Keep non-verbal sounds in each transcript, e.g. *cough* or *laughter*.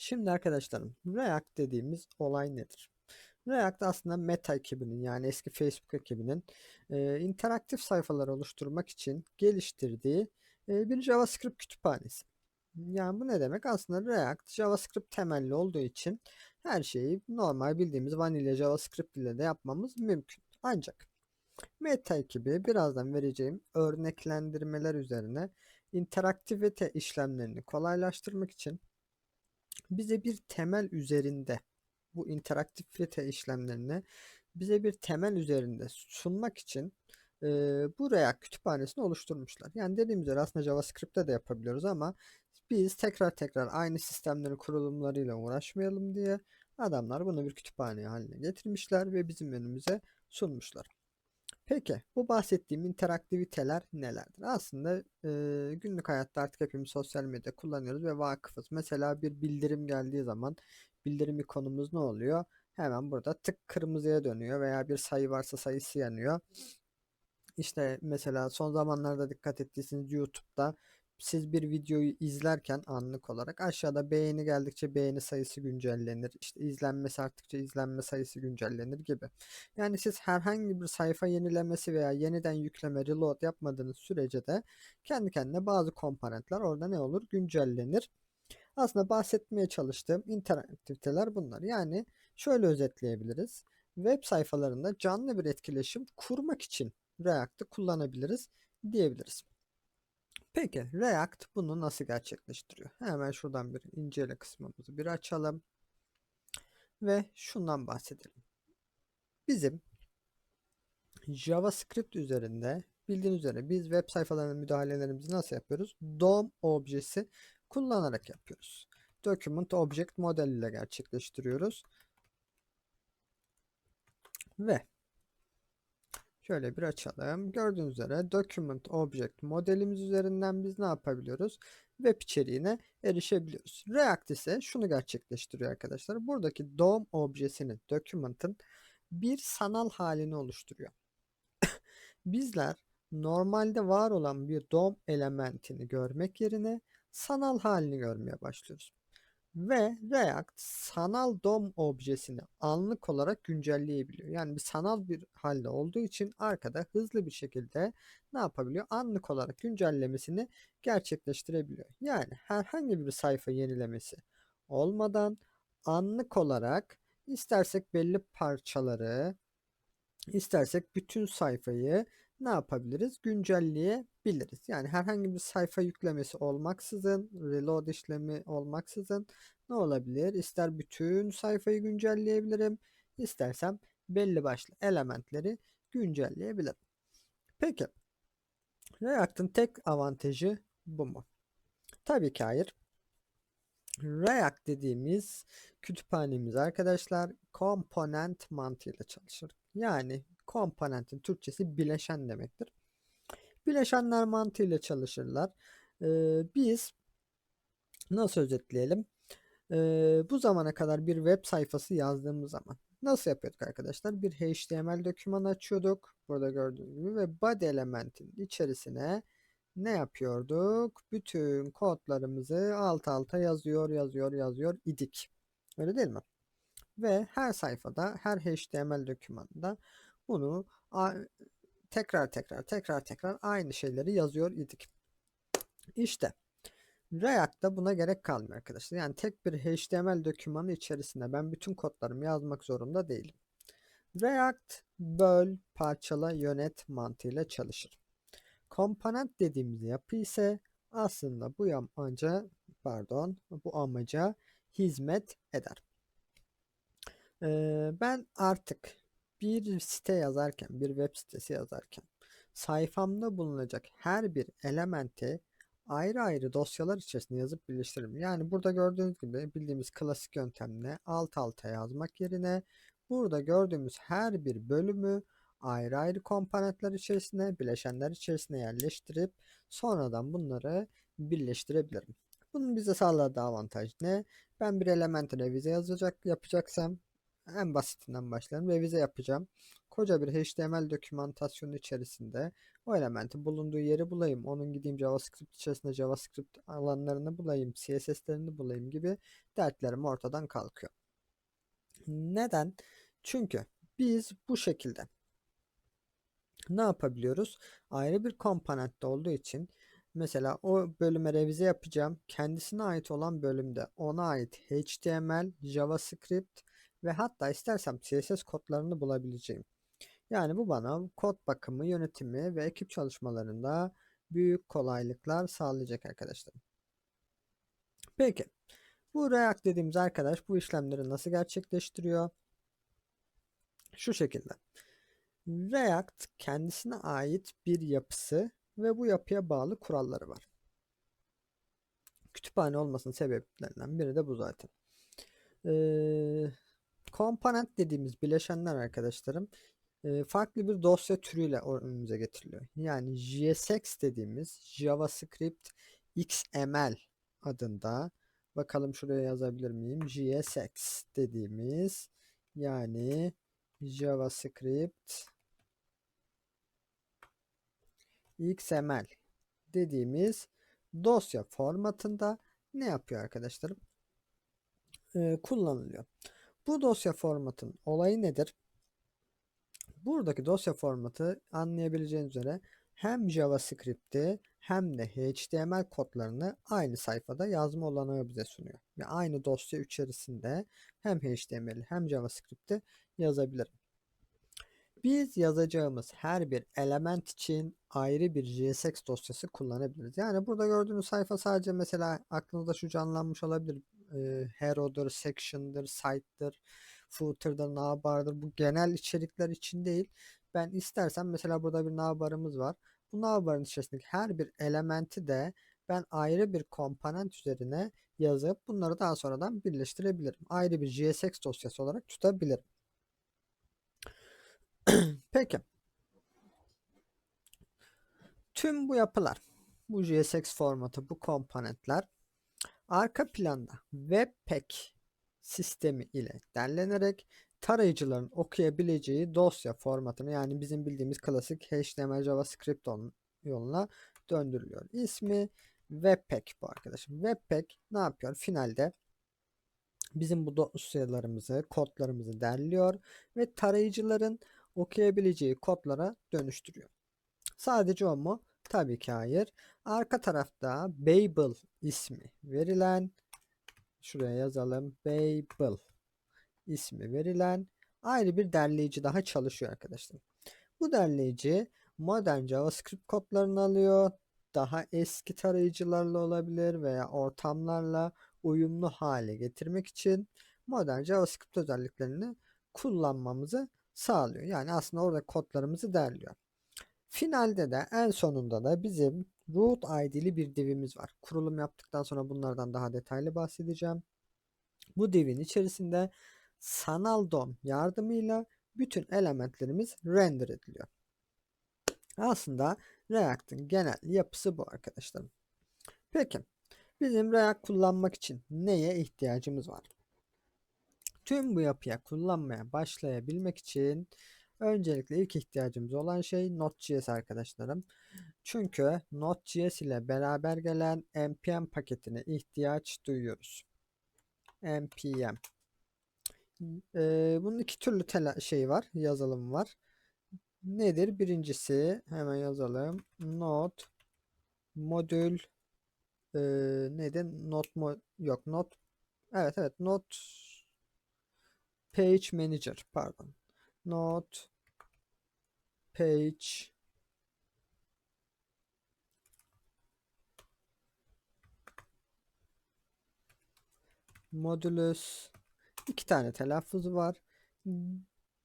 Şimdi arkadaşlarım React dediğimiz olay nedir? React aslında Meta ekibinin yani eski Facebook ekibinin e, interaktif sayfalar oluşturmak için geliştirdiği e, bir JavaScript kütüphanesi. Yani bu ne demek? Aslında React JavaScript temelli olduğu için her şeyi normal bildiğimiz vanilya JavaScript ile de yapmamız mümkün. Ancak Meta ekibi birazdan vereceğim örneklendirmeler üzerine interaktivite işlemlerini kolaylaştırmak için bize bir temel üzerinde bu interaktivite işlemlerini bize bir temel üzerinde sunmak için e, bu React kütüphanesini oluşturmuşlar. Yani dediğim üzere aslında JavaScript'te de yapabiliyoruz ama biz tekrar tekrar aynı sistemlerin kurulumlarıyla uğraşmayalım diye adamlar bunu bir kütüphane haline getirmişler ve bizim önümüze sunmuşlar. Peki bu bahsettiğim interaktiviteler nelerdir? Aslında e, günlük hayatta artık hepimiz sosyal medya kullanıyoruz ve vakıfız. Mesela bir bildirim geldiği zaman bildirim ikonumuz ne oluyor? Hemen burada tık kırmızıya dönüyor veya bir sayı varsa sayısı yanıyor. İşte mesela son zamanlarda dikkat ettiyseniz YouTube'da siz bir videoyu izlerken anlık olarak aşağıda beğeni geldikçe beğeni sayısı güncellenir. İşte izlenmesi arttıkça izlenme sayısı güncellenir gibi. Yani siz herhangi bir sayfa yenilemesi veya yeniden yükleme reload yapmadığınız sürece de kendi kendine bazı komponentler orada ne olur? Güncellenir. Aslında bahsetmeye çalıştığım interaktiviteler bunlar. Yani şöyle özetleyebiliriz. Web sayfalarında canlı bir etkileşim kurmak için React'ı kullanabiliriz diyebiliriz. Peki React bunu nasıl gerçekleştiriyor? Hemen şuradan bir incele kısmımızı bir açalım. Ve şundan bahsedelim. Bizim JavaScript üzerinde bildiğiniz üzere biz web sayfalarının müdahalelerimizi nasıl yapıyoruz? DOM objesi kullanarak yapıyoruz. Document Object model ile gerçekleştiriyoruz. Ve Şöyle bir açalım. Gördüğünüz üzere Document Object modelimiz üzerinden biz ne yapabiliyoruz? Web içeriğine erişebiliyoruz. React ise şunu gerçekleştiriyor arkadaşlar. Buradaki DOM objesini, document'ın bir sanal halini oluşturuyor. *coughs* Bizler normalde var olan bir DOM elementini görmek yerine sanal halini görmeye başlıyoruz. Ve React sanal DOM objesini anlık olarak güncelleyebiliyor. Yani bir sanal bir halde olduğu için arkada hızlı bir şekilde ne yapabiliyor? Anlık olarak güncellemesini gerçekleştirebiliyor. Yani herhangi bir sayfa yenilemesi olmadan anlık olarak istersek belli parçaları istersek bütün sayfayı ne yapabiliriz? Güncelleyebiliriz. Yani herhangi bir sayfa yüklemesi olmaksızın, reload işlemi olmaksızın ne olabilir? İster bütün sayfayı güncelleyebilirim, istersem belli başlı elementleri güncelleyebilirim. Peki, React'ın tek avantajı bu mu? Tabii ki hayır. React dediğimiz kütüphanemiz arkadaşlar komponent mantığıyla çalışır. Yani komponentin Türkçesi bileşen demektir. Bileşenler mantığıyla çalışırlar. Ee, biz nasıl özetleyelim? Ee, bu zamana kadar bir web sayfası yazdığımız zaman nasıl yapıyorduk arkadaşlar? Bir HTML doküman açıyorduk. Burada gördüğünüz gibi ve body elementin içerisine ne yapıyorduk? Bütün kodlarımızı alt alta yazıyor, yazıyor, yazıyor idik. Öyle değil mi? Ve her sayfada, her HTML dokümanında bunu tekrar tekrar tekrar tekrar aynı şeyleri yazıyor idik. İşte React'ta buna gerek kalmıyor arkadaşlar. Yani tek bir HTML dokümanı içerisinde ben bütün kodlarımı yazmak zorunda değilim. React böl, parçala, yönet mantığıyla çalışır. Komponent dediğimiz yapı ise aslında bu amaca pardon bu amaca hizmet eder. Ben artık bir site yazarken, bir web sitesi yazarken sayfamda bulunacak her bir elementi ayrı ayrı dosyalar içerisinde yazıp birleştiririm. Yani burada gördüğünüz gibi bildiğimiz klasik yöntemle alt alta yazmak yerine burada gördüğümüz her bir bölümü ayrı ayrı komponentler içerisine, bileşenler içerisine yerleştirip sonradan bunları birleştirebilirim. Bunun bize sağladığı avantaj ne? Ben bir elementi revize yazacak, yapacaksam en basitinden başlayalım. Revize yapacağım. Koca bir HTML dokümantasyonu içerisinde O elementi bulunduğu yeri bulayım. Onun gideyim JavaScript içerisinde JavaScript alanlarını bulayım. CSS'lerini bulayım gibi dertlerim ortadan kalkıyor. Neden? Çünkü biz bu şekilde ne yapabiliyoruz? Ayrı bir komponentte olduğu için mesela o bölüme revize yapacağım. Kendisine ait olan bölümde ona ait HTML, JavaScript ve hatta istersem CSS kodlarını bulabileceğim. Yani bu bana kod bakımı, yönetimi ve ekip çalışmalarında büyük kolaylıklar sağlayacak arkadaşlar. Peki. Bu React dediğimiz arkadaş bu işlemleri nasıl gerçekleştiriyor? Şu şekilde. React kendisine ait bir yapısı ve bu yapıya bağlı kuralları var. Kütüphane olmasının sebeplerinden biri de bu zaten. Ee, komponent dediğimiz bileşenler arkadaşlarım e, farklı bir dosya türüyle önümüze getiriliyor. Yani JSX dediğimiz JavaScript XML adında bakalım şuraya yazabilir miyim? JSX dediğimiz yani JavaScript XML dediğimiz dosya formatında ne yapıyor arkadaşlarım? Ee, kullanılıyor. Bu dosya formatın olayı nedir? Buradaki dosya formatı anlayabileceğiniz üzere hem JavaScript'i hem de HTML kodlarını aynı sayfada yazma olanağı bize sunuyor. Ve aynı dosya içerisinde hem HTML hem JavaScript'i yazabilirim. Biz yazacağımız her bir element için ayrı bir JSX dosyası kullanabiliriz. Yani burada gördüğünüz sayfa sadece mesela aklınızda şu canlanmış olabilir. E, hero'dur, section'dır, site'dır, footer'dır, navbar'dır. Bu genel içerikler için değil. Ben istersem mesela burada bir navbarımız var. Bu navbarın içerisindeki her bir elementi de ben ayrı bir komponent üzerine yazıp bunları daha sonradan birleştirebilirim. Ayrı bir JSX dosyası olarak tutabilirim. *clears throat* Peki. Tüm bu yapılar, bu JSX formatı, bu komponentler arka planda Webpack sistemi ile derlenerek tarayıcıların okuyabileceği dosya formatını yani bizim bildiğimiz klasik HTML JavaScript yoluna döndürülüyor. İsmi Webpack bu arkadaşım. Webpack ne yapıyor? Finalde bizim bu dosyalarımızı, kodlarımızı derliyor ve tarayıcıların okuyabileceği kodlara dönüştürüyor. Sadece o mu? Tabii ki hayır. Arka tarafta Babel ismi verilen şuraya yazalım. Babel ismi verilen ayrı bir derleyici daha çalışıyor arkadaşlar. Bu derleyici modern JavaScript kodlarını alıyor. Daha eski tarayıcılarla olabilir veya ortamlarla uyumlu hale getirmek için modern JavaScript özelliklerini kullanmamızı sağlıyor. Yani aslında orada kodlarımızı derliyor. Finalde de en sonunda da bizim root id'li bir divimiz var. Kurulum yaptıktan sonra bunlardan daha detaylı bahsedeceğim. Bu divin içerisinde sanal DOM yardımıyla bütün elementlerimiz render ediliyor. Aslında React'ın genel yapısı bu arkadaşlarım. Peki bizim React kullanmak için neye ihtiyacımız var? Tüm bu yapıya kullanmaya başlayabilmek için öncelikle ilk ihtiyacımız olan şey Node.js arkadaşlarım. Çünkü Node.js ile beraber gelen npm paketine ihtiyaç duyuyoruz. npm. Ee, bunun iki türlü şey var, yazılım var. Nedir? Birincisi hemen yazalım. Node modül e, neydi? Node mo yok Node evet evet Node Page Manager pardon. Not Page Modulus iki tane telaffuzu var.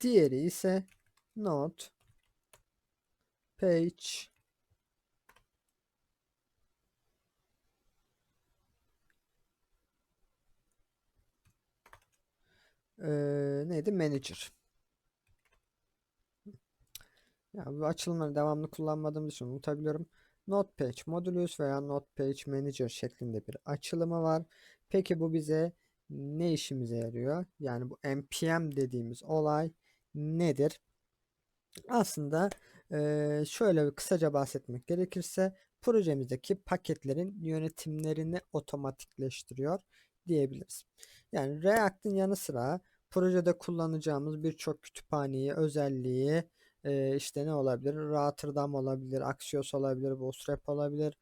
Diğeri ise Not Page Ee, neydi? Manager. Ya bu açılımları devamlı kullanmadığımız için unutabiliyorum. Notepage Modulus veya Notepage Manager şeklinde bir açılımı var. Peki bu bize ne işimize yarıyor? Yani bu npm dediğimiz olay nedir? Aslında şöyle kısaca bahsetmek gerekirse projemizdeki paketlerin yönetimlerini otomatikleştiriyor diyebiliriz. Yani React'ın yanı sıra projede kullanacağımız birçok kütüphaneyi, özelliği e, işte ne olabilir? Rotterdam olabilir, Axios olabilir, Bootstrap olabilir.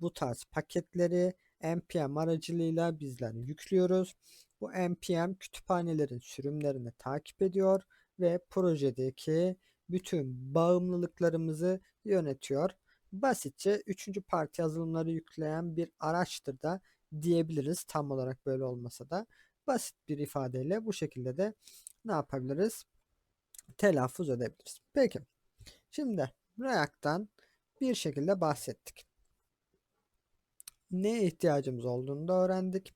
Bu tarz paketleri npm aracılığıyla bizler yüklüyoruz. Bu npm kütüphanelerin sürümlerini takip ediyor ve projedeki bütün bağımlılıklarımızı yönetiyor. Basitçe üçüncü parti yazılımları yükleyen bir araçtır da diyebiliriz. Tam olarak böyle olmasa da basit bir ifadeyle bu şekilde de ne yapabiliriz? Telaffuz edebiliriz. Peki. Şimdi React'tan bir şekilde bahsettik. Neye ihtiyacımız olduğunu da öğrendik.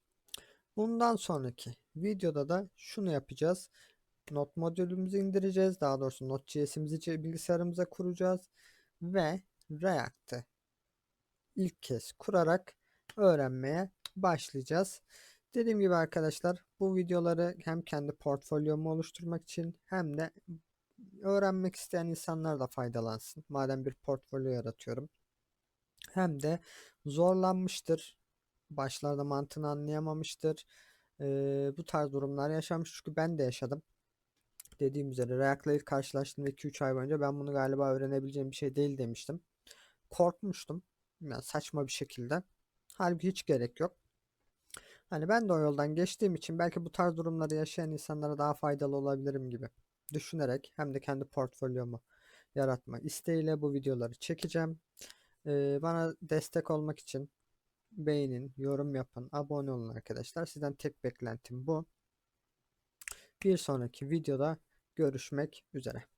Bundan sonraki videoda da şunu yapacağız. Not modülümüzü indireceğiz. Daha doğrusu Node.js'imizi bilgisayarımıza kuracağız. Ve React'ı ilk kez kurarak öğrenmeye başlayacağız. Dediğim gibi arkadaşlar bu videoları hem kendi portfolyomu oluşturmak için hem de öğrenmek isteyen insanlar da faydalansın. Madem bir portfolyo yaratıyorum. Hem de zorlanmıştır. Başlarda mantığını anlayamamıştır. Ee, bu tarz durumlar yaşamış çünkü ben de yaşadım. Dediğim üzere React'la ilk karşılaştığımda 2-3 ay boyunca ben bunu galiba öğrenebileceğim bir şey değil demiştim. Korkmuştum. Yani saçma bir şekilde. Halbuki hiç gerek yok. Hani ben de o yoldan geçtiğim için belki bu tarz durumları yaşayan insanlara daha faydalı olabilirim gibi düşünerek hem de kendi portfolyomu yaratma isteğiyle bu videoları çekeceğim. Ee, bana destek olmak için beğenin, yorum yapın, abone olun arkadaşlar. Sizden tek beklentim bu. Bir sonraki videoda görüşmek üzere.